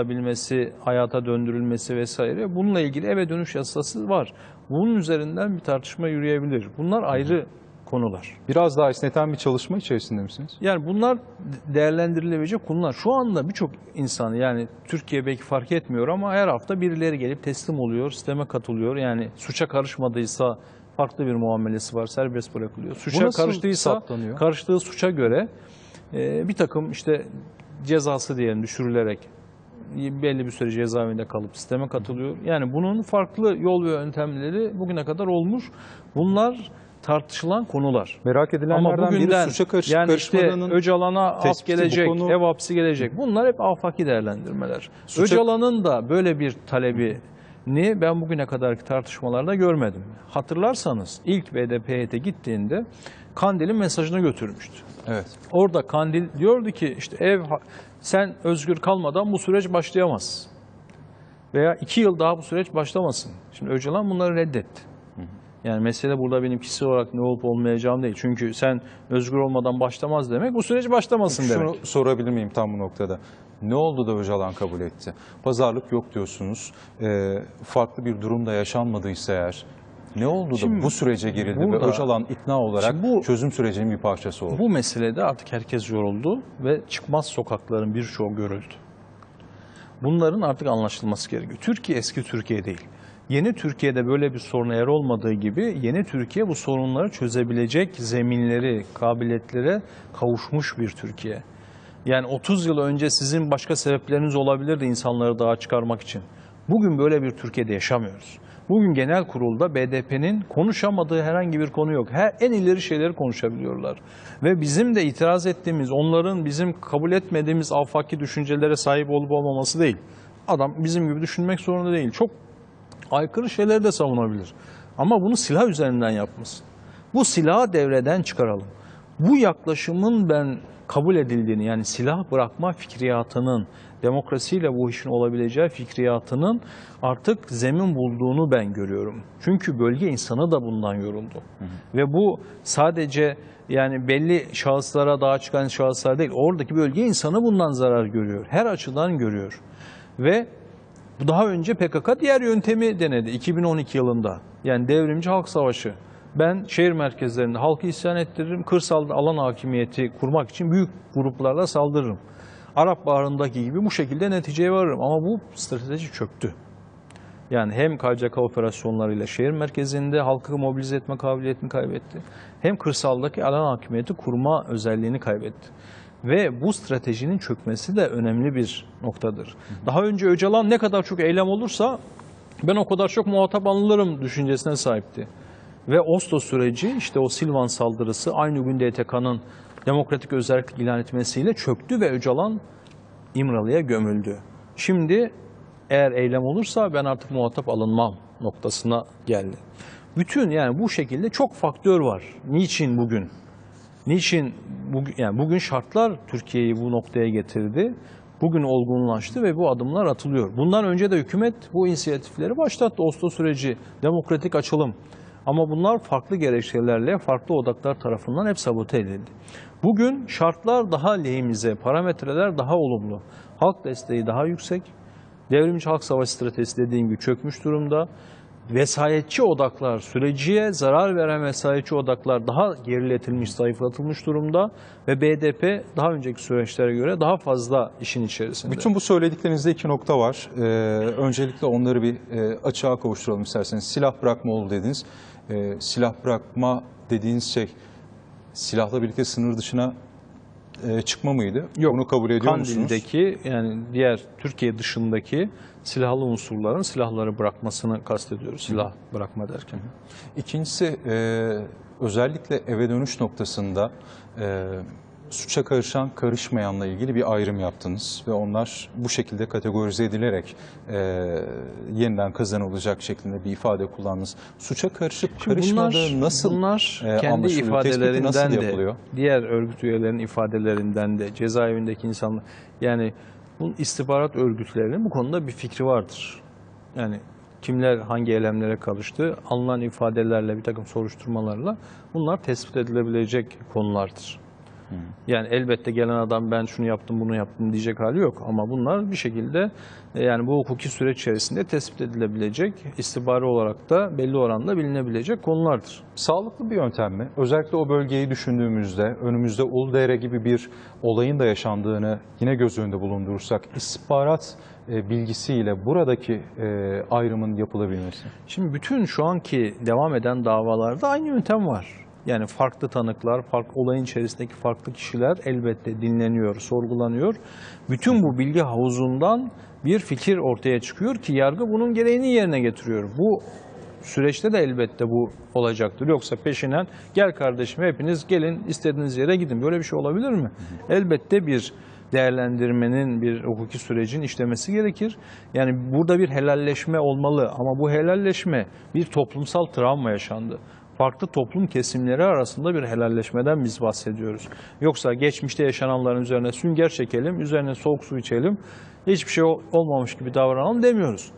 alabilmesi, hayata döndürülmesi vesaire bununla ilgili eve dönüş yasası var. Bunun üzerinden bir tartışma yürüyebilir. Bunlar ayrı konular. Biraz daha esneten bir çalışma içerisinde misiniz? Yani bunlar değerlendirilebilecek konular. Şu anda birçok insan yani Türkiye belki fark etmiyor ama her hafta birileri gelip teslim oluyor, sisteme katılıyor. Yani suça karışmadıysa farklı bir muamelesi var, serbest bırakılıyor. Suça karıştıysa saptanıyor? karıştığı suça göre e, bir takım işte cezası diyelim düşürülerek belli bir süre cezaevinde kalıp sisteme katılıyor. Yani bunun farklı yol ve yöntemleri bugüne kadar olmuş. Bunlar tartışılan konular. Merak Ama edilenlerden biri bugünden suça karışıp yani işte Öcalan'a af gelecek, konu- ev hapsi gelecek. Bunlar hep afaki değerlendirmeler. Suça- Öcalan'ın da böyle bir talebini ben bugüne kadarki tartışmalarda görmedim. Hatırlarsanız ilk BDP gittiğinde Kandil'in mesajını götürmüştü. Evet. Orada Kandil diyordu ki işte ev sen özgür kalmadan bu süreç başlayamaz. Veya iki yıl daha bu süreç başlamasın. Şimdi Öcalan bunları reddetti. Yani mesele burada benim kişisel olarak ne olup olmayacağım değil. Çünkü sen özgür olmadan başlamaz demek bu süreç başlamasın demek. Şunu sorabilir miyim tam bu noktada? Ne oldu da Öcalan kabul etti? Pazarlık yok diyorsunuz. Ee, farklı bir durumda yaşanmadıysa eğer ne oldu da Şimdi bu sürece girildi ve burada- Öcalan ikna olarak bu- çözüm sürecinin bir parçası oldu? Bu meselede artık herkes yoruldu ve çıkmaz sokakların birçoğu görüldü. Bunların artık anlaşılması gerekiyor. Türkiye eski Türkiye değil. Yeni Türkiye'de böyle bir sorun eğer olmadığı gibi yeni Türkiye bu sorunları çözebilecek zeminleri, kabiliyetlere kavuşmuş bir Türkiye. Yani 30 yıl önce sizin başka sebepleriniz olabilirdi insanları dağa çıkarmak için. Bugün böyle bir Türkiye'de yaşamıyoruz. Bugün genel kurulda BDP'nin konuşamadığı herhangi bir konu yok. Her en ileri şeyleri konuşabiliyorlar. Ve bizim de itiraz ettiğimiz, onların bizim kabul etmediğimiz afaki düşüncelere sahip olup olmaması değil. Adam bizim gibi düşünmek zorunda değil. Çok aykırı şeyleri de savunabilir. Ama bunu silah üzerinden yapmasın. Bu silahı devreden çıkaralım. Bu yaklaşımın ben kabul edildiğini yani silah bırakma fikriyatının demokrasiyle bu işin olabileceği fikriyatının artık zemin bulduğunu ben görüyorum. Çünkü bölge insanı da bundan yoruldu. Ve bu sadece yani belli şahıslara daha çıkan şahıslar değil. Oradaki bölge insanı bundan zarar görüyor. Her açıdan görüyor. Ve bu daha önce PKK diğer yöntemi denedi 2012 yılında. Yani devrimci halk savaşı. Ben şehir merkezlerinde halkı isyan ettiririm, kırsalda alan hakimiyeti kurmak için büyük gruplarla saldırırım. Arap Baharı'ndaki gibi bu şekilde neticeye varırım ama bu strateji çöktü. Yani hem KCK operasyonlarıyla şehir merkezinde halkı mobilize etme kabiliyetini kaybetti. Hem kırsaldaki alan hakimiyeti kurma özelliğini kaybetti. Ve bu stratejinin çökmesi de önemli bir noktadır. Daha önce Öcalan ne kadar çok eylem olursa ben o kadar çok muhatap alınırım düşüncesine sahipti. Ve Oslo süreci işte o Silvan saldırısı aynı gün DTK'nın demokratik özellik ilan etmesiyle çöktü ve Öcalan İmralı'ya gömüldü. Şimdi eğer eylem olursa ben artık muhatap alınmam noktasına geldi. Bütün yani bu şekilde çok faktör var. Niçin bugün? Niçin bugün, yani bugün şartlar Türkiye'yi bu noktaya getirdi. Bugün olgunlaştı ve bu adımlar atılıyor. Bundan önce de hükümet bu inisiyatifleri başlattı. Oslo süreci, demokratik açılım. Ama bunlar farklı gerekçelerle farklı odaklar tarafından hep sabote edildi. Bugün şartlar daha lehimize, parametreler daha olumlu. Halk desteği daha yüksek. Devrimci halk savaşı stratejisi dediğim gibi çökmüş durumda. Vesayetçi odaklar, süreciye zarar veren vesayetçi odaklar daha geriletilmiş, zayıflatılmış durumda ve BDP daha önceki süreçlere göre daha fazla işin içerisinde. Bütün bu söylediklerinizde iki nokta var. Ee, öncelikle onları bir e, açığa kavuşturalım isterseniz. Silah bırakma oldu dediniz. Ee, silah bırakma dediğiniz şey silahla birlikte sınır dışına e, çıkma mıydı? Yok. Bunu kabul ediyor musunuz? Kandil'deki yani diğer Türkiye dışındaki silahlı unsurların silahları bırakmasını kastediyoruz. Silah bırakma derken. İkincisi e, özellikle eve dönüş noktasında e, suça karışan karışmayanla ilgili bir ayrım yaptınız ve onlar bu şekilde kategorize edilerek e, yeniden kazanılacak şeklinde bir ifade kullandınız. Suça karışıp Şimdi karışmadığı nasıl bunlar e, kendi? Tespiti nasıl ifadelerinden de yapılıyor? diğer örgüt üyelerinin ifadelerinden de cezaevindeki insanlar yani bu istihbarat örgütlerinin bu konuda bir fikri vardır. Yani kimler hangi eylemlere karıştı alınan ifadelerle bir takım soruşturmalarla bunlar tespit edilebilecek konulardır. Yani elbette gelen adam ben şunu yaptım bunu yaptım diyecek hali yok. Ama bunlar bir şekilde e, yani bu hukuki süreç içerisinde tespit edilebilecek, istihbari olarak da belli oranda bilinebilecek konulardır. Sağlıklı bir yöntem mi? Özellikle o bölgeyi düşündüğümüzde önümüzde Uludere gibi bir olayın da yaşandığını yine göz önünde bulundurursak istihbarat e, bilgisiyle buradaki e, ayrımın yapılabilmesi. Şimdi bütün şu anki devam eden davalarda aynı yöntem var. Yani farklı tanıklar, farklı olayın içerisindeki farklı kişiler elbette dinleniyor, sorgulanıyor. Bütün bu bilgi havuzundan bir fikir ortaya çıkıyor ki yargı bunun gereğini yerine getiriyor. Bu süreçte de elbette bu olacaktır. Yoksa peşinen gel kardeşim hepiniz gelin istediğiniz yere gidin. Böyle bir şey olabilir mi? Elbette bir değerlendirmenin, bir hukuki sürecin işlemesi gerekir. Yani burada bir helalleşme olmalı ama bu helalleşme bir toplumsal travma yaşandı. Farklı toplum kesimleri arasında bir helalleşmeden biz bahsediyoruz. Yoksa geçmişte yaşananların üzerine sünger çekelim, üzerine soğuk su içelim, hiçbir şey ol- olmamış gibi davranalım demiyoruz.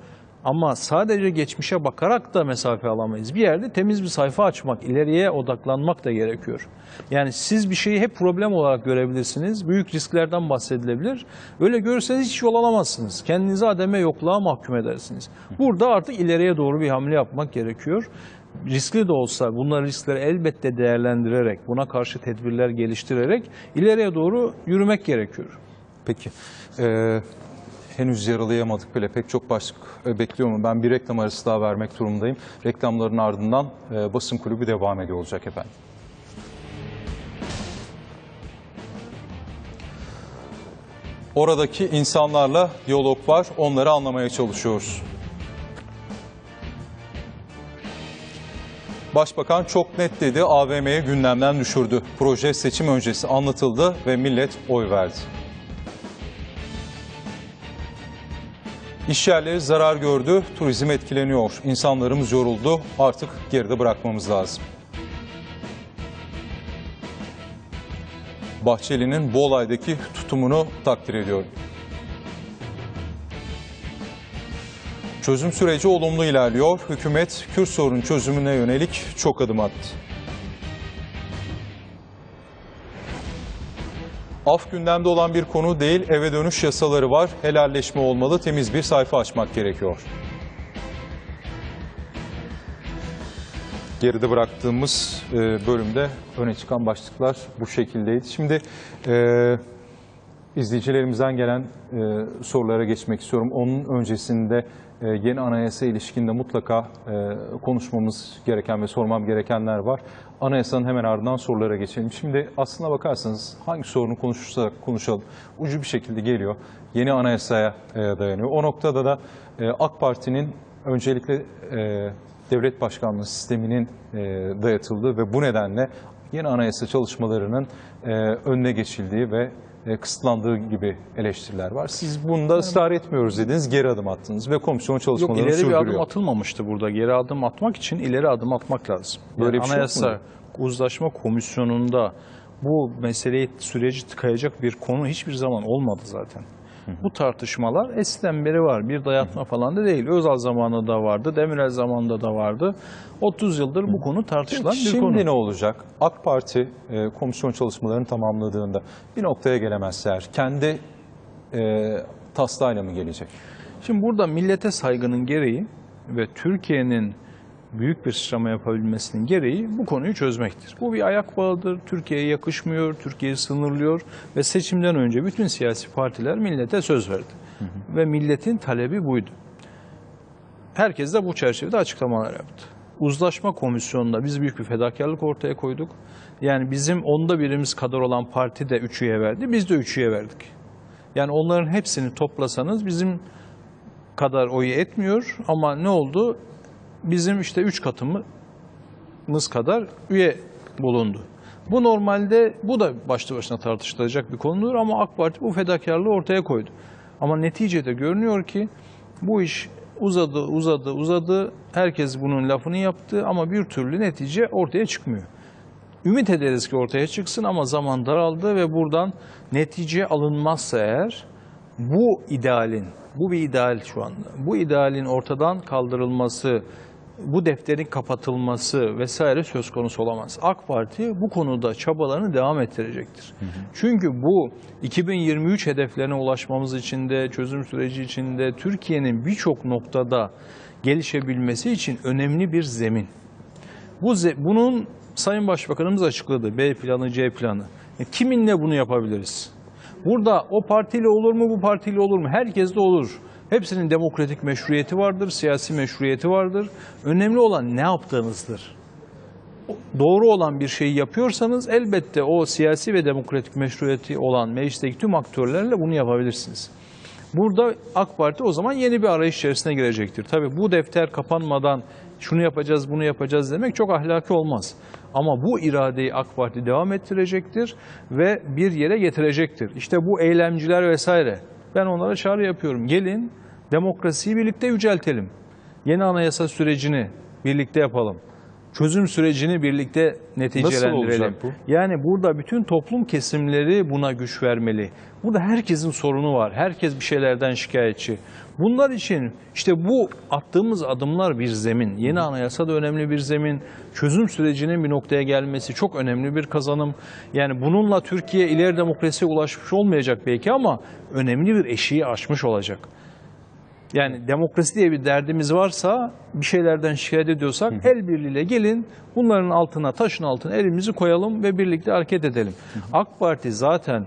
Ama sadece geçmişe bakarak da mesafe alamayız. Bir yerde temiz bir sayfa açmak, ileriye odaklanmak da gerekiyor. Yani siz bir şeyi hep problem olarak görebilirsiniz. Büyük risklerden bahsedilebilir. Öyle görürseniz hiç yol alamazsınız. Kendinizi ademe yokluğa mahkum edersiniz. Burada artık ileriye doğru bir hamle yapmak gerekiyor. Riskli de olsa bunları riskleri elbette değerlendirerek, buna karşı tedbirler geliştirerek ileriye doğru yürümek gerekiyor. Peki. e, henüz yaralayamadık bile pek çok başlık e, bekliyor mu? Ben bir reklam arası daha vermek durumundayım. Reklamların ardından e, basın kulübü devam ediyor olacak efendim. Oradaki insanlarla diyalog var, onları anlamaya çalışıyoruz. Başbakan çok net dedi, AVM'yi gündemden düşürdü. Proje seçim öncesi anlatıldı ve millet oy verdi. İş yerleri zarar gördü, turizm etkileniyor. İnsanlarımız yoruldu, artık geride bırakmamız lazım. Bahçeli'nin bu olaydaki tutumunu takdir ediyorum. Çözüm süreci olumlu ilerliyor. Hükümet Kürt sorunu çözümüne yönelik çok adım attı. Af gündemde olan bir konu değil, eve dönüş yasaları var. Helalleşme olmalı, temiz bir sayfa açmak gerekiyor. Geride bıraktığımız e, bölümde öne çıkan başlıklar bu şekildeydi. Şimdi e, izleyicilerimizden gelen e, sorulara geçmek istiyorum. Onun öncesinde yeni anayasa ilişkinde mutlaka e, konuşmamız gereken ve sormam gerekenler var. Anayasanın hemen ardından sorulara geçelim. Şimdi aslına bakarsanız hangi sorunu konuşursak konuşalım ucu bir şekilde geliyor. Yeni anayasaya e, dayanıyor. O noktada da e, AK Parti'nin öncelikle e, devlet başkanlığı sisteminin e, dayatıldığı ve bu nedenle yeni anayasa çalışmalarının e, önüne geçildiği ve e, kısıtlandığı gibi eleştiriler var. Siz bunda ısrar etmiyoruz dediniz, geri adım attınız ve komisyon Yok çalışmalarını ileri bir sürdürüyor. adım atılmamıştı burada. Geri adım atmak için ileri adım atmak lazım. Böyle Yani bir şey yok Anayasa muydu? Uzlaşma Komisyonu'nda bu meseleyi süreci tıkayacak bir konu hiçbir zaman olmadı zaten. Bu tartışmalar eskiden beri var. Bir dayatma falan da değil. Özal zamanında da vardı, Demirel zamanında da vardı. 30 yıldır bu konu tartışılan bir Şimdi konu. ne olacak? AK Parti e, komisyon çalışmalarını tamamladığında bir noktaya gelemezse eğer kendi e, taslağıyla mı gelecek? Şimdi burada millete saygının gereği ve Türkiye'nin büyük bir sıçrama yapabilmesinin gereği bu konuyu çözmektir. Bu bir ayak bağıdır. Türkiye'ye yakışmıyor, Türkiye'yi sınırlıyor ve seçimden önce bütün siyasi partiler millete söz verdi. Ve milletin talebi buydu. Herkes de bu çerçevede açıklamalar yaptı. Uzlaşma komisyonunda biz büyük bir fedakarlık ortaya koyduk. Yani bizim onda birimiz kadar olan parti de üç üye verdi, biz de üç üye verdik. Yani onların hepsini toplasanız bizim kadar oyu etmiyor ama ne oldu? Bizim işte üç katımız kadar üye bulundu. Bu normalde bu da başlı başına tartışılacak bir konudur ama AK Parti bu fedakarlığı ortaya koydu. Ama neticede görünüyor ki bu iş uzadı, uzadı, uzadı. Herkes bunun lafını yaptı ama bir türlü netice ortaya çıkmıyor. Ümit ederiz ki ortaya çıksın ama zaman daraldı ve buradan netice alınmazsa eğer bu idealin, bu bir ideal şu anda, bu idealin ortadan kaldırılması bu defterin kapatılması vesaire söz konusu olamaz. AK Parti bu konuda çabalarını devam ettirecektir. Çünkü bu 2023 hedeflerine ulaşmamız için de çözüm süreci içinde Türkiye'nin birçok noktada gelişebilmesi için önemli bir zemin. Bu ze- bunun Sayın Başbakanımız açıkladı. B planı, C planı. E, kiminle bunu yapabiliriz? Burada o partiyle olur mu, bu partiyle olur mu? Herkes de olur. Hepsinin demokratik meşruiyeti vardır, siyasi meşruiyeti vardır. Önemli olan ne yaptığınızdır. Doğru olan bir şeyi yapıyorsanız elbette o siyasi ve demokratik meşruiyeti olan meclisteki tüm aktörlerle bunu yapabilirsiniz. Burada AK Parti o zaman yeni bir arayış içerisine girecektir. Tabii bu defter kapanmadan şunu yapacağız, bunu yapacağız demek çok ahlaki olmaz. Ama bu iradeyi AK Parti devam ettirecektir ve bir yere getirecektir. İşte bu eylemciler vesaire. Ben onlara çağrı yapıyorum. Gelin demokrasiyi birlikte yüceltelim. Yeni anayasa sürecini birlikte yapalım. Çözüm sürecini birlikte neticelendirelim. olacak bu? Yani burada bütün toplum kesimleri buna güç vermeli. Burada herkesin sorunu var. Herkes bir şeylerden şikayetçi. Bunlar için işte bu attığımız adımlar bir zemin. Yeni anayasa da önemli bir zemin. Çözüm sürecinin bir noktaya gelmesi çok önemli bir kazanım. Yani bununla Türkiye ileri demokrasiye ulaşmış olmayacak belki ama önemli bir eşiği aşmış olacak. Yani demokrasi diye bir derdimiz varsa, bir şeylerden şikayet ediyorsak el birliğiyle gelin bunların altına, taşın altına elimizi koyalım ve birlikte hareket edelim. AK Parti zaten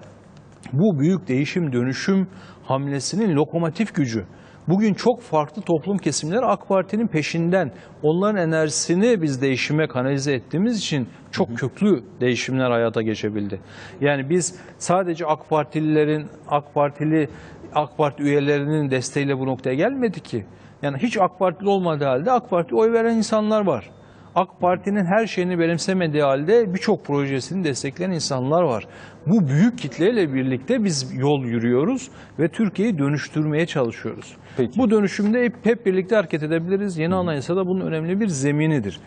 bu büyük değişim dönüşüm hamlesinin lokomotif gücü. Bugün çok farklı toplum kesimleri AK Parti'nin peşinden. Onların enerjisini biz değişime kanalize ettiğimiz için çok köklü değişimler hayata geçebildi. Yani biz sadece AK Partililerin, AK Partili AK Parti üyelerinin desteğiyle bu noktaya gelmedik ki. Yani hiç AK Partili olmadığı halde AK Parti oy veren insanlar var. AK Parti'nin her şeyini benimsemediği halde birçok projesini destekleyen insanlar var. Bu büyük kitleyle birlikte biz yol yürüyoruz ve Türkiye'yi dönüştürmeye çalışıyoruz. Peki. Bu dönüşümde hep, hep birlikte hareket edebiliriz. Yeni anayasa da bunun önemli bir zeminidir.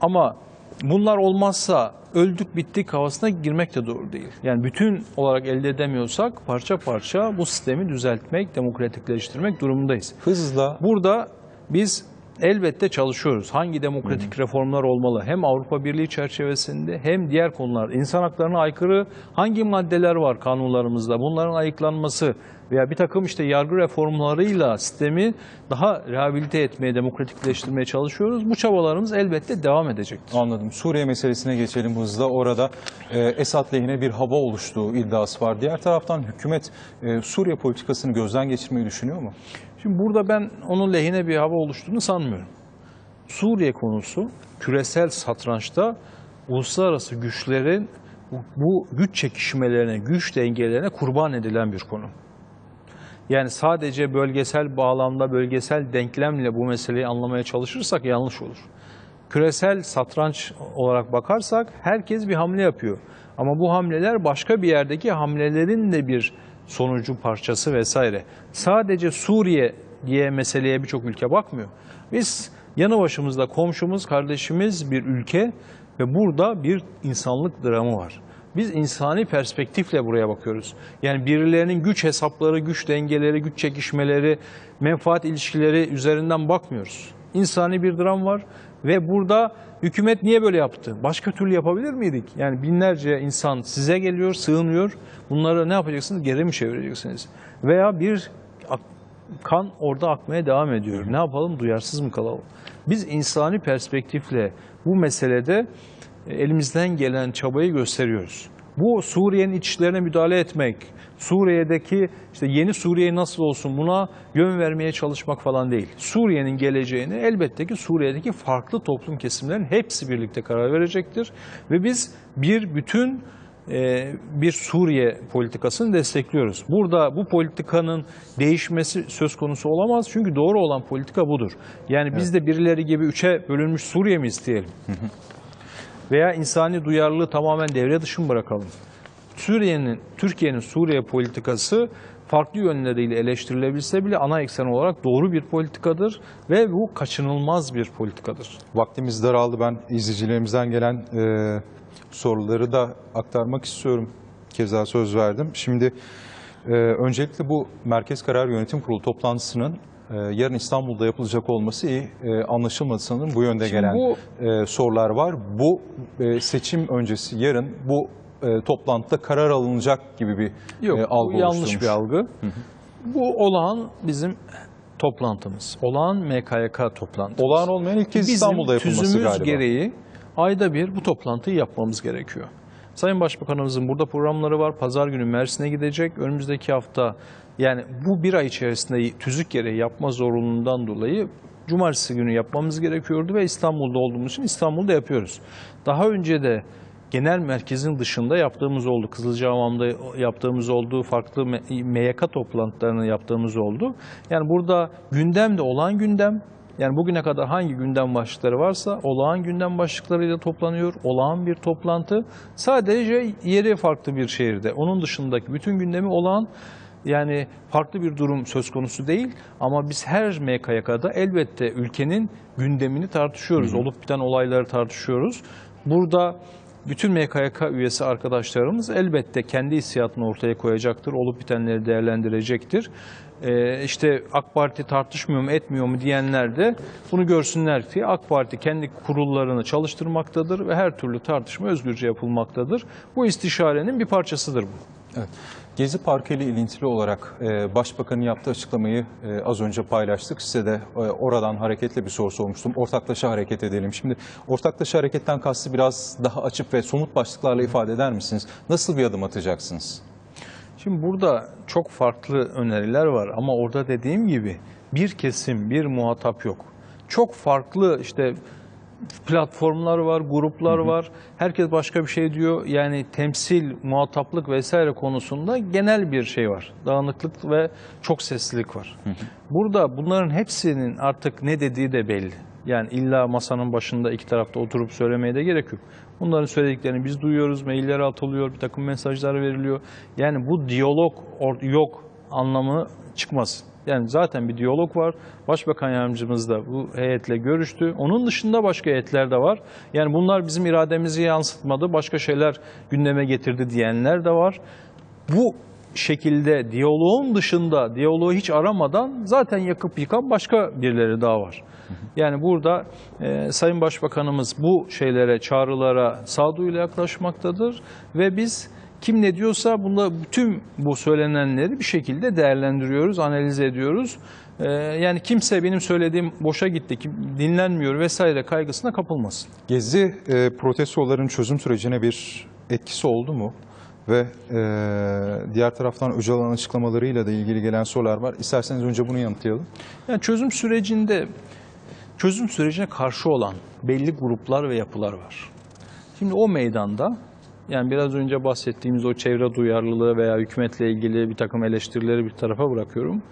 Ama bunlar olmazsa öldük bittik havasına girmek de doğru değil. Yani bütün olarak elde edemiyorsak parça parça bu sistemi düzeltmek, demokratikleştirmek durumundayız. Hızla Burada biz elbette çalışıyoruz. Hangi demokratik reformlar olmalı? Hem Avrupa Birliği çerçevesinde hem diğer konular. İnsan haklarına aykırı hangi maddeler var kanunlarımızda? Bunların ayıklanması veya bir takım işte yargı reformlarıyla sistemi daha rehabilite etmeye, demokratikleştirmeye çalışıyoruz. Bu çabalarımız elbette devam edecektir. Anladım. Suriye meselesine geçelim hızla. Orada e, Esad lehine bir hava oluştuğu iddiası var. Diğer taraftan hükümet e, Suriye politikasını gözden geçirmeyi düşünüyor mu? Şimdi burada ben onun lehine bir hava oluştuğunu sanmıyorum. Suriye konusu küresel satrançta uluslararası güçlerin bu- bu güç çekişmelerine, güç dengelerine kurban edilen bir konu. Yani sadece bölgesel bağlamda, bölgesel denklemle bu meseleyi anlamaya çalışırsak yanlış olur. Küresel satranç olarak bakarsak herkes bir hamle yapıyor. Ama bu hamleler başka bir yerdeki hamlelerin de bir sonucu parçası vesaire. Sadece Suriye diye meseleye birçok ülke bakmıyor. Biz yanı başımızda komşumuz, kardeşimiz bir ülke ve burada bir insanlık dramı var. Biz insani perspektifle buraya bakıyoruz. Yani birilerinin güç hesapları, güç dengeleri, güç çekişmeleri, menfaat ilişkileri üzerinden bakmıyoruz. İnsani bir dram var ve burada hükümet niye böyle yaptı? Başka türlü yapabilir miydik? Yani binlerce insan size geliyor, sığınıyor. Bunları ne yapacaksınız? Geri mi çevireceksiniz? Veya bir kan orada akmaya devam ediyor. Ne yapalım? Duyarsız mı kalalım? Biz insani perspektifle bu meselede elimizden gelen çabayı gösteriyoruz. Bu Suriye'nin iç işlerine müdahale etmek, Suriye'deki işte yeni Suriye nasıl olsun buna yön vermeye çalışmak falan değil. Suriye'nin geleceğini elbette ki Suriye'deki farklı toplum kesimlerin hepsi birlikte karar verecektir. Ve biz bir bütün e, bir Suriye politikasını destekliyoruz. Burada bu politikanın değişmesi söz konusu olamaz çünkü doğru olan politika budur. Yani biz de birileri gibi üçe bölünmüş Suriye mi isteyelim? Veya insani duyarlılığı tamamen devre dışı mı bırakalım? Suriye'nin, Türkiye'nin Suriye politikası farklı yönleriyle eleştirilebilse bile ana eksen olarak doğru bir politikadır ve bu kaçınılmaz bir politikadır. Vaktimiz daraldı. Ben izleyicilerimizden gelen e, soruları da aktarmak istiyorum. Keza söz verdim. Şimdi Ee, öncelikle bu Merkez Karar Yönetim Kurulu toplantısının e, yarın İstanbul'da yapılacak olması iyi e, anlaşılmadı sanırım. Bu yönde Şimdi gelen bu- e, sorular var. Bu e, seçim öncesi yarın bu e, toplantıda karar alınacak gibi bir Yok, algı bu yanlış oluşturmuş. bir algı. Bu olağan bizim toplantımız. Olağan MKYK toplantısı. Olağan olmayan ilk kez Bizim İstanbul'da yapılması galiba. gereği ayda bir bu toplantıyı yapmamız gerekiyor. Sayın Başbakanımızın burada programları var. Pazar günü Mersin'e gidecek. Önümüzdeki hafta yani bu bir ay içerisinde tüzük gereği yapma zorunluluğundan dolayı Cumartesi günü yapmamız gerekiyordu ve İstanbul'da olduğumuz için İstanbul'da yapıyoruz. Daha önce de genel merkezin dışında yaptığımız oldu. Kızılcahamam'da yaptığımız oldu. Farklı MYK toplantılarını yaptığımız oldu. Yani burada gündem de olan gündem. Yani bugüne kadar hangi gündem başlıkları varsa olağan gündem başlıklarıyla toplanıyor. Olağan bir toplantı. Sadece yeri farklı bir şehirde. Onun dışındaki bütün gündemi olağan yani farklı bir durum söz konusu değil ama biz her MKYK'da elbette ülkenin gündemini tartışıyoruz. Olup biten olayları tartışıyoruz. Burada bütün MKYK üyesi arkadaşlarımız elbette kendi hissiyatını ortaya koyacaktır. Olup bitenleri değerlendirecektir. Ee, işte AK Parti tartışmıyor mu etmiyor mu diyenler de bunu görsünler ki AK Parti kendi kurullarını çalıştırmaktadır ve her türlü tartışma özgürce yapılmaktadır. Bu istişarenin bir parçasıdır bu. Evet. Gezi Parkı ile ilintili olarak e, Başbakanın yaptığı açıklamayı e, az önce paylaştık. Size de e, oradan hareketle bir soru sormuştum. Ortaklaşa hareket edelim. Şimdi ortaklaşa hareketten kastı biraz daha açık ve somut başlıklarla ifade eder misiniz? Nasıl bir adım atacaksınız? Şimdi burada çok farklı öneriler var ama orada dediğim gibi bir kesim, bir muhatap yok. Çok farklı işte platformlar var, gruplar var. Herkes başka bir şey diyor. Yani temsil, muhataplık vesaire konusunda genel bir şey var. Dağınıklık ve çok seslilik var. Burada bunların hepsinin artık ne dediği de belli. Yani illa masanın başında iki tarafta oturup söylemeye de gerek yok. Bunların söylediklerini biz duyuyoruz, mailler atılıyor, bir takım mesajlar veriliyor. Yani bu diyalog yok anlamı çıkmaz. Yani zaten bir diyalog var. Başbakan yardımcımız da bu heyetle görüştü. Onun dışında başka heyetler de var. Yani bunlar bizim irademizi yansıtmadı, başka şeyler gündeme getirdi diyenler de var. Bu şekilde diyaloğun dışında, diyaloğu hiç aramadan zaten yakıp yıkan başka birileri daha var. Yani burada e, Sayın Başbakanımız bu şeylere, çağrılara sağduyuyla yaklaşmaktadır ve biz kim ne diyorsa bunda bütün bu söylenenleri bir şekilde değerlendiriyoruz, analiz ediyoruz. E, yani kimse benim söylediğim boşa gitti, kim dinlenmiyor vesaire kaygısına kapılmasın. Gezi e, protestoların çözüm sürecine bir etkisi oldu mu? Ve e, diğer taraftan Öcalan'ın açıklamalarıyla da ilgili gelen sorular var. İsterseniz önce bunu yanıtlayalım. Yani çözüm sürecinde çözüm sürecine karşı olan belli gruplar ve yapılar var. Şimdi o meydanda yani biraz önce bahsettiğimiz o çevre duyarlılığı veya hükümetle ilgili bir takım eleştirileri bir tarafa bırakıyorum.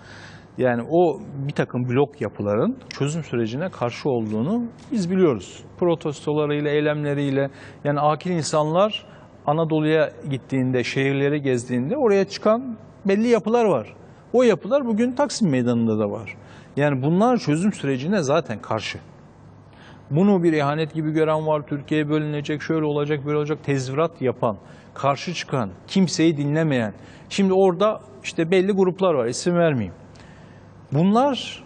Yani o bir takım blok yapıların çözüm sürecine karşı olduğunu biz biliyoruz. Protestolarıyla, eylemleriyle yani akil insanlar Anadolu'ya gittiğinde, şehirleri gezdiğinde oraya çıkan belli yapılar var. O yapılar bugün Taksim Meydanı'nda da var. Yani bunlar çözüm sürecine zaten karşı. Bunu bir ihanet gibi gören var. Türkiye bölünecek, şöyle olacak, böyle olacak. Tezvirat yapan, karşı çıkan, kimseyi dinlemeyen. Şimdi orada işte belli gruplar var. isim vermeyeyim. Bunlar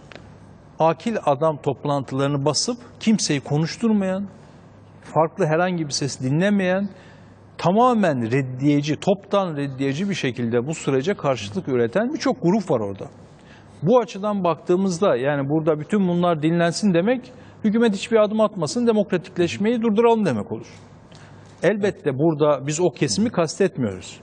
akil adam toplantılarını basıp kimseyi konuşturmayan, farklı herhangi bir ses dinlemeyen, tamamen reddiyeci, toptan reddiyeci bir şekilde bu sürece karşılık üreten birçok grup var orada. Bu açıdan baktığımızda yani burada bütün bunlar dinlensin demek hükümet hiçbir adım atmasın demokratikleşmeyi durduralım demek olur. Elbette burada biz o kesimi kastetmiyoruz.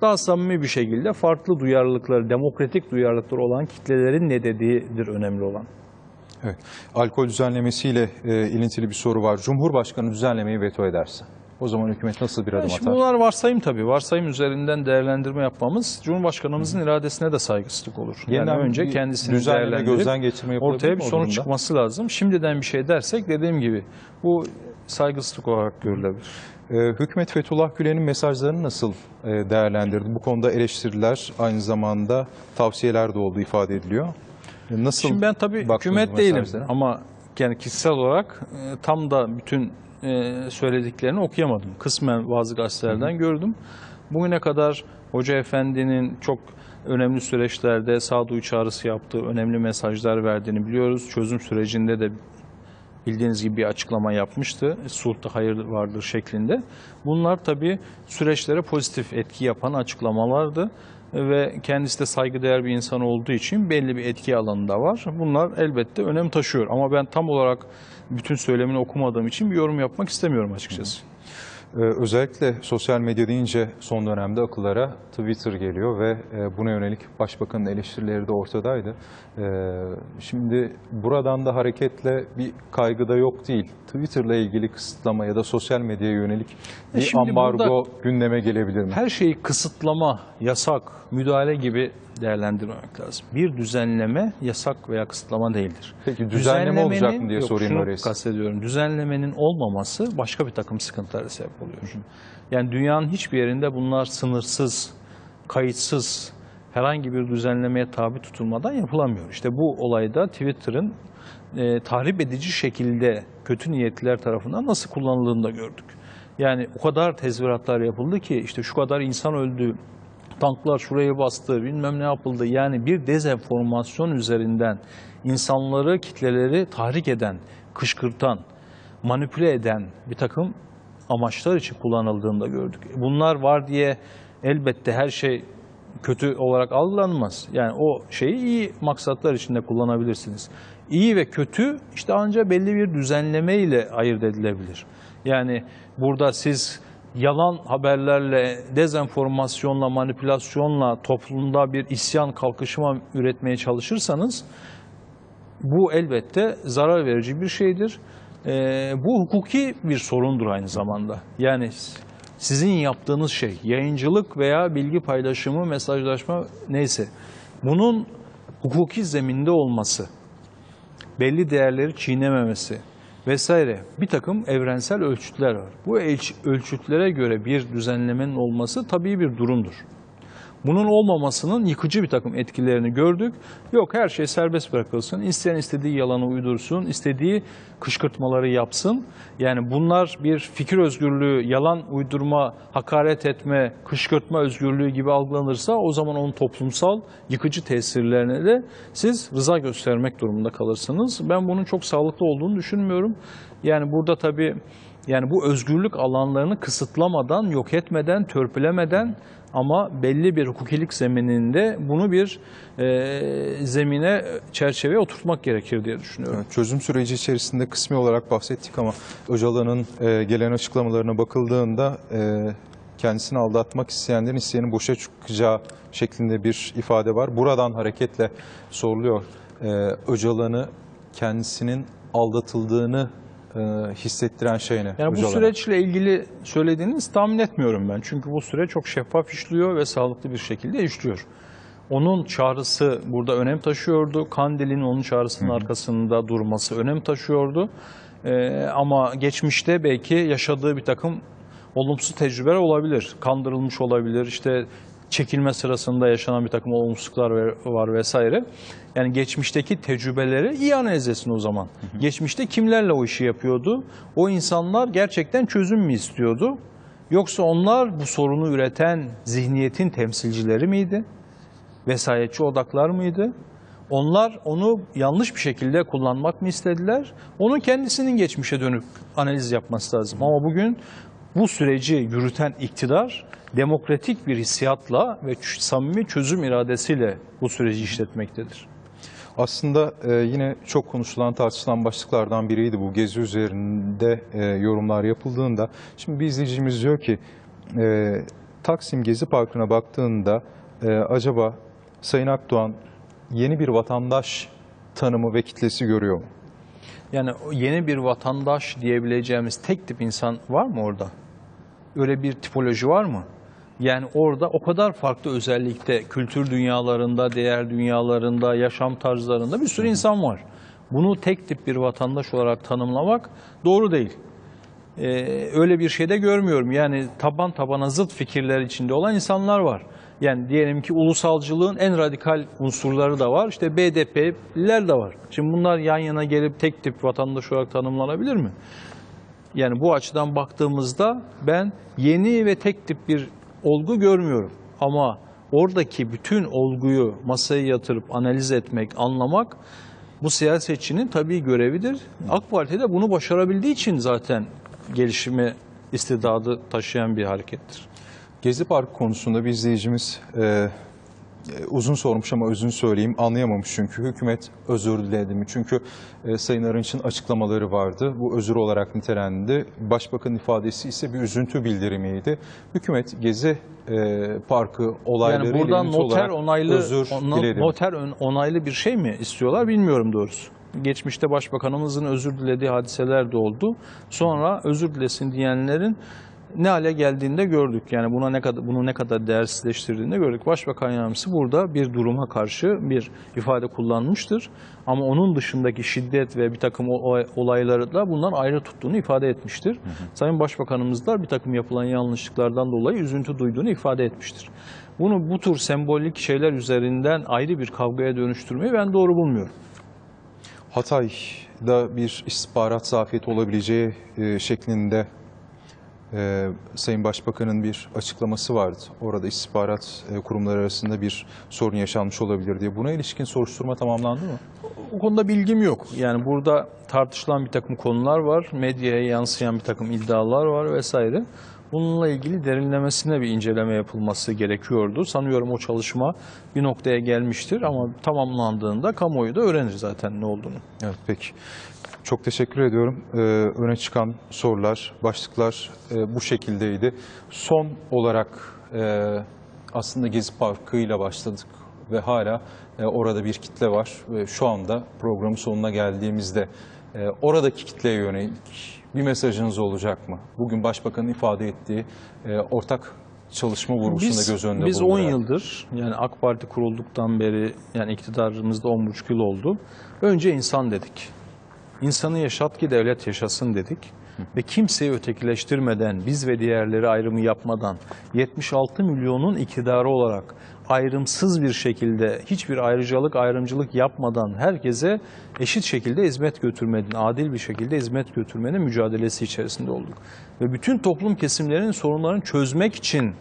Daha samimi bir şekilde farklı duyarlılıkları, demokratik duyarlılıkları olan kitlelerin ne dediğidir önemli olan. Evet. Alkol düzenlemesiyle e, ilintili bir soru var. Cumhurbaşkanı düzenlemeyi veto ederse. O zaman hükümet nasıl bir adım Yani şimdi atar? bunlar varsayım tabii. Varsayım üzerinden değerlendirme yapmamız Cumhurbaşkanımızın iradesine de saygısızlık olur. Yani Yeniden önce bir kendisini değerlendirip gözden geçirme ortaya bir sonuç çıkması lazım. Şimdiden bir şey dersek dediğim gibi bu saygısızlık olarak görülebilir. Ee, hükümet Fethullah Gülen'in mesajlarını nasıl e, değerlendirdi? Bu konuda eleştiriler aynı zamanda tavsiyeler de olduğu ifade ediliyor. E, Nasıl Şimdi ben tabii hükümet değilim mesajlara? ama yani kişisel olarak e, tam da bütün e, söylediklerini okuyamadım. Kısmen bazı gazetelerden gördüm. Bugüne kadar Hoca Efendi'nin çok önemli süreçlerde sağduyu çağrısı yaptığı, önemli mesajlar verdiğini biliyoruz. Çözüm sürecinde de bildiğiniz gibi bir açıklama yapmıştı. Sulhta hayır vardır şeklinde. Bunlar tabii süreçlere pozitif etki yapan açıklamalardı ve kendisi de saygıdeğer bir insan olduğu için belli bir etki alanında var. Bunlar elbette önem taşıyor ama ben tam olarak bütün söylemini okumadığım için bir yorum yapmak istemiyorum açıkçası. Ee, özellikle sosyal medya deyince son dönemde akıllara Twitter geliyor ve e, buna yönelik başbakanın eleştirileri de ortadaydı. Ee, şimdi buradan da hareketle bir kaygı da yok değil. Twitter'la ilgili kısıtlama ya da sosyal medyaya yönelik E bir şimdi ambargo gündeme gelebilir mi? Her şeyi kısıtlama, yasak, müdahale gibi değerlendirmemek lazım. Bir düzenleme yasak veya kısıtlama değildir. Peki düzenleme olacak mı diye yok, sorayım öyleyse. kastediyorum. Düzenlemenin olmaması başka bir takım sıkıntılara sebep oluyor. Yani dünyanın hiçbir yerinde bunlar sınırsız, kayıtsız, herhangi bir düzenlemeye tabi tutulmadan yapılamıyor. İşte bu olayda Twitter'ın e, tahrip edici şekilde kötü niyetliler tarafından nasıl kullanıldığını da gördük. Yani o kadar tezviratlar yapıldı ki işte şu kadar insan öldü, tanklar şurayı bastı, bilmem ne yapıldı. Yani bir dezenformasyon üzerinden insanları, kitleleri tahrik eden, kışkırtan, manipüle eden bir takım amaçlar için kullanıldığını da gördük. Bunlar var diye elbette her şey kötü olarak algılanmaz. Yani o şeyi iyi maksatlar içinde kullanabilirsiniz. İyi ve kötü işte ancak belli bir düzenleme ile ayırt edilebilir. Yani burada siz yalan haberlerle, dezenformasyonla, manipülasyonla toplumda bir isyan, kalkışma üretmeye çalışırsanız bu elbette zarar verici bir şeydir. Ee, bu hukuki bir sorundur aynı zamanda. Yani sizin yaptığınız şey, yayıncılık veya bilgi paylaşımı, mesajlaşma neyse, bunun hukuki zeminde olması, belli değerleri çiğnememesi vesaire bir takım evrensel ölçütler var. Bu ölç- ölçütlere göre bir düzenlemenin olması tabii bir durumdur. Bunun olmamasının yıkıcı bir takım etkilerini gördük. Yok her şey serbest bırakılsın. İsteyen istediği yalanı uydursun, istediği kışkırtmaları yapsın. Yani bunlar bir fikir özgürlüğü, yalan uydurma, hakaret etme, kışkırtma özgürlüğü gibi algılanırsa o zaman onun toplumsal yıkıcı tesirlerine de siz rıza göstermek durumunda kalırsınız. Ben bunun çok sağlıklı olduğunu düşünmüyorum. Yani burada tabii yani bu özgürlük alanlarını kısıtlamadan, yok etmeden, törpülemeden ama belli bir hukukilik zemininde bunu bir e, zemine, çerçeveye oturtmak gerekir diye düşünüyorum. Evet, Çözüm süreci içerisinde kısmi olarak bahsettik ama Öcalan'ın e, gelen açıklamalarına bakıldığında e, kendisini aldatmak isteyenlerin isteyenin boşa çıkacağı şeklinde bir ifade var. Buradan hareketle soruluyor. E, Öcalan'ı kendisinin aldatıldığını hissettiren şey ne? Yani bu Öcalan'a? süreçle ilgili söylediğiniz tahmin etmiyorum ben. Çünkü bu süreç çok şeffaf işliyor ve sağlıklı bir şekilde işliyor. Onun çağrısı burada önem taşıyordu. Kandil'in onun çağrısının arkasında durması önem taşıyordu. Ee, ama geçmişte belki yaşadığı bir takım olumsuz tecrübeler olabilir. Kandırılmış olabilir. İşte çekilme sırasında yaşanan bir takım olumsuzluklar var vesaire. Yani geçmişteki tecrübeleri iyi analiz etsin o zaman. Geçmişte kimlerle o işi yapıyordu? O insanlar gerçekten çözüm mü istiyordu? Yoksa onlar bu sorunu üreten zihniyetin temsilcileri miydi? Vesayetçi odaklar mıydı? Onlar onu yanlış bir şekilde kullanmak mı istediler? Onun kendisinin geçmişe dönük analiz yapması lazım. Ama bugün bu süreci yürüten iktidar demokratik bir hissiyatla ve samimi çözüm iradesiyle bu süreci işletmektedir. Aslında e, yine çok konuşulan, tartışılan başlıklardan biriydi bu gezi üzerinde e, yorumlar yapıldığında. Şimdi bir izleyicimiz diyor ki e, Taksim Gezi Parkı'na baktığında e, acaba Sayın Akdoğan yeni bir vatandaş tanımı ve kitlesi görüyor mu? Yani yeni bir vatandaş diyebileceğimiz tek tip insan var mı orada? Öyle bir tipoloji var mı? Yani orada o kadar farklı özellikte kültür dünyalarında, değer dünyalarında, yaşam tarzlarında bir sürü insan var. Bunu tek tip bir vatandaş olarak tanımlamak doğru değil. Ee, öyle bir şey de görmüyorum. Yani taban tabana zıt fikirler içinde olan insanlar var. Yani diyelim ki ulusalcılığın en radikal unsurları da var. İşte BDP'liler de var. Şimdi bunlar yan yana gelip tek tip vatandaş olarak tanımlanabilir mi? Yani bu açıdan baktığımızda ben yeni ve tek tip bir olgu görmüyorum. Ama oradaki bütün olguyu masaya yatırıp analiz etmek, anlamak bu siyasetçinin tabii görevidir. AK Parti de bunu başarabildiği için zaten gelişimi istidadı taşıyan bir harekettir. Gezi Parkı konusunda bir izleyicimiz e, uzun sormuş ama özünü söyleyeyim anlayamamış çünkü hükümet özür diledi mi? Çünkü e, Sayın Arınç'ın açıklamaları vardı. Bu özür olarak nitelendi. Başbakanın ifadesi ise bir üzüntü bildirimiydi. Hükümet Gezi e, Parkı olayları Yani buradan noter olarak onaylı özür ona- diledi. noter onaylı bir şey mi istiyorlar bilmiyorum doğrusu. Geçmişte başbakanımızın özür dilediği hadiseler de oldu. Sonra özür dilesin diyenlerin ne hale geldiğinde gördük. Yani buna ne kadar bunu ne kadar değersizleştirdiğini de gördük. Başbakan yardımcısı burada bir duruma karşı bir ifade kullanmıştır. Ama onun dışındaki şiddet ve bir takım olayları da bundan ayrı tuttuğunu ifade etmiştir. Sayın Başbakanımız da bir takım yapılan yanlışlıklardan dolayı üzüntü duyduğunu ifade etmiştir. Bunu bu tür sembolik şeyler üzerinden ayrı bir kavgaya dönüştürmeyi ben doğru bulmuyorum. Hatay'da bir istihbarat zafiyeti olabileceği e, şeklinde e, Sayın Başbakan'ın bir açıklaması vardı. Orada istihbarat e, kurumları arasında bir sorun yaşanmış olabilir diye. Buna ilişkin soruşturma tamamlandı mı? O konuda bilgim yok. Yani burada tartışılan bir takım konular var, medyaya yansıyan bir takım iddialar var vesaire. Bununla ilgili derinlemesine bir inceleme yapılması gerekiyordu. Sanıyorum o çalışma bir noktaya gelmiştir ama tamamlandığında kamuoyu da öğrenir zaten ne olduğunu. Evet peki. Çok teşekkür ediyorum. Ee, öne çıkan sorular, başlıklar e, bu şekildeydi. Son olarak e, aslında Gezi Parkı ile başladık ve hala e, orada bir kitle var. Ve şu anda programın sonuna geldiğimizde e, oradaki kitleye yönelik bir mesajınız olacak mı? Bugün Başbakanın ifade ettiği e, ortak çalışma vurgusunda göz önünde biz 10 bulundurarak. yıldır yani AK Parti kurulduktan beri yani iktidarımızda 10,5 yıl oldu. Önce insan dedik. İnsanı yaşat ki devlet yaşasın dedik. Ve kimseyi ötekileştirmeden, biz ve diğerleri ayrımı yapmadan, 76 milyonun iktidarı olarak ayrımsız bir şekilde, hiçbir ayrıcalık, ayrımcılık yapmadan herkese eşit şekilde hizmet götürmenin, adil bir şekilde hizmet götürmenin mücadelesi içerisinde olduk. Ve bütün toplum kesimlerinin sorunlarını çözmek için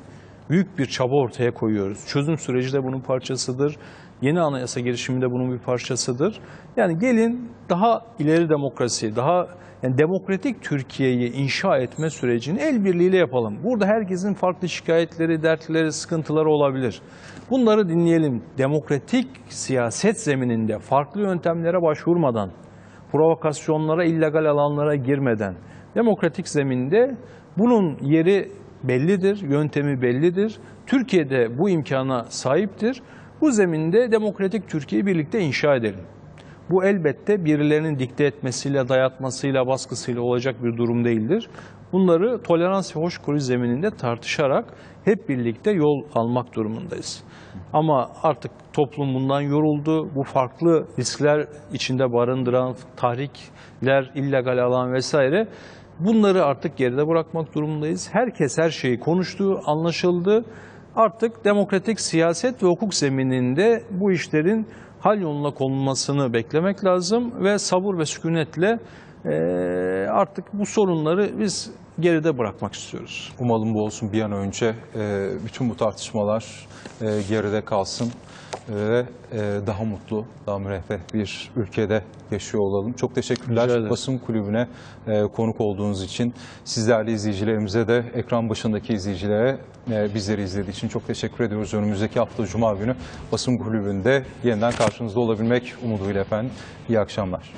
büyük bir çaba ortaya koyuyoruz. Çözüm süreci de bunun parçasıdır. Yeni anayasa girişimi de bunun bir parçasıdır. Yani gelin daha ileri demokrasi, daha yani demokratik Türkiye'yi inşa etme sürecini el birliğiyle yapalım. Burada herkesin farklı şikayetleri, dertleri, sıkıntıları olabilir. Bunları dinleyelim. Demokratik siyaset zemininde farklı yöntemlere başvurmadan, provokasyonlara, illegal alanlara girmeden, demokratik zeminde bunun yeri bellidir, yöntemi bellidir. Türkiye'de bu imkana sahiptir. Bu zeminde demokratik Türkiye'yi birlikte inşa edelim. Bu elbette birilerinin dikte etmesiyle, dayatmasıyla, baskısıyla olacak bir durum değildir. Bunları tolerans ve hoşgörü zemininde tartışarak hep birlikte yol almak durumundayız. Ama artık toplum bundan yoruldu. Bu farklı riskler içinde barındıran tahrikler, illegal alan vesaire bunları artık geride bırakmak durumundayız. Herkes her şeyi konuştu, anlaşıldı. Artık demokratik siyaset ve hukuk zemininde bu işlerin hal yoluna konulmasını beklemek lazım ve sabır ve sükunetle artık bu sorunları biz geride bırakmak istiyoruz. Umalım bu olsun bir an önce e, bütün bu tartışmalar e, geride kalsın ve e, daha mutlu, daha müreffeh bir ülkede yaşıyor olalım. Çok teşekkürler basın kulübüne e, konuk olduğunuz için. Sizlerle izleyicilerimize de ekran başındaki izleyicilere bizleri izlediği için çok teşekkür ediyoruz. Önümüzdeki hafta Cuma günü basın kulübünde yeniden karşınızda olabilmek umuduyla efendim. İyi akşamlar.